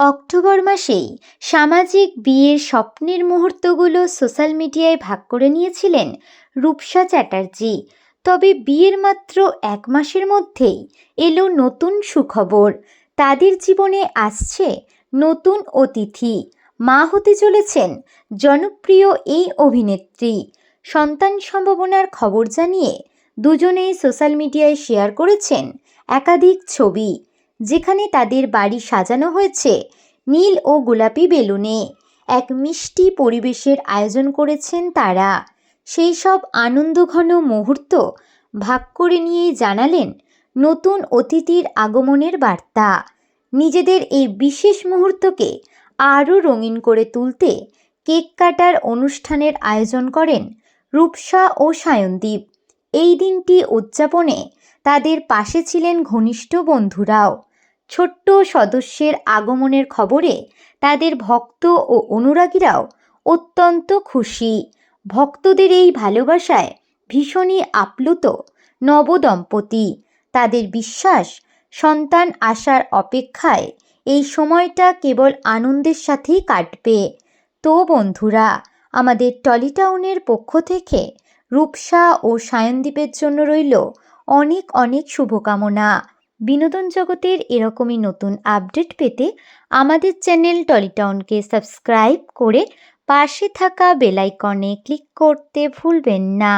October মাসেই সামাজিক বিয়ের স্বপ্নের মুহূর্তগুলো সোশ্যাল মিডিয়ায় ভাগ করে নিয়েছিলেন রূপসা চ্যাটার্জি। তবে বিয়ের মাত্র এক মাসের মধ্যেই এলো নতুন সুখবর। তাদের জীবনে আসছে নতুন অতিথি। মা হতে চলেছেন জনপ্রিয় এই অভিনেত্রী। সন্তান সম্ভাবনার খবর জানিয়ে দুজনেই সোশ্যাল মিডিয়ায় শেয়ার করেছেন একাধিক ছবি। যেখানে তাদের বাড়ি সাজানো হয়েছে, নীল ও গোলাপি বেলুনে। এক মিষ্টি পরিবেশের আয়োজন করেছেন তারা। সেই সব আনন্দঘন মুহূর্ত ভাগ করে নিয়েই জানালেন নতুন অতিথির আগমনের বার্তা। নিজেদের এই বিশেষ মুহূর্তকে আরও রঙিন করে তুলতে কেক কাটার অনুষ্ঠানের আয়োজন করেন রূপসা ও সায়নদীপ। এই দিনটি উদযাপনে তাদের পাশে ছিলেন ঘনিষ্ঠ বন্ধুরাও। ছোট্ট সদস্যের আগমনের খবরে তাদের ভক্ত ও অনুরাগীরাও অত্যন্ত খুশি। ভক্তদের এই ভালোবাসায় ভীষণই আপ্লুত নবদম্পতি। তাদের বিশ্বাস, সন্তান আসার অপেক্ষায় এই সময়টা কেবল আনন্দের সাথেই কাটবে। তো বন্ধুরা, আমাদের টলিটাউনের পক্ষ থেকে রূপসা ও সায়নদ্বীপের জন্য রইল অনেক অনেক শুভকামনা। বিনোদন জগতের এরকমই নতুন আপডেট পেতে আমাদের চ্যানেল টলিটাউনকে সাবস্ক্রাইব করে পাশে থাকা বেলাইকনে ক্লিক করতে ভুলবেন না।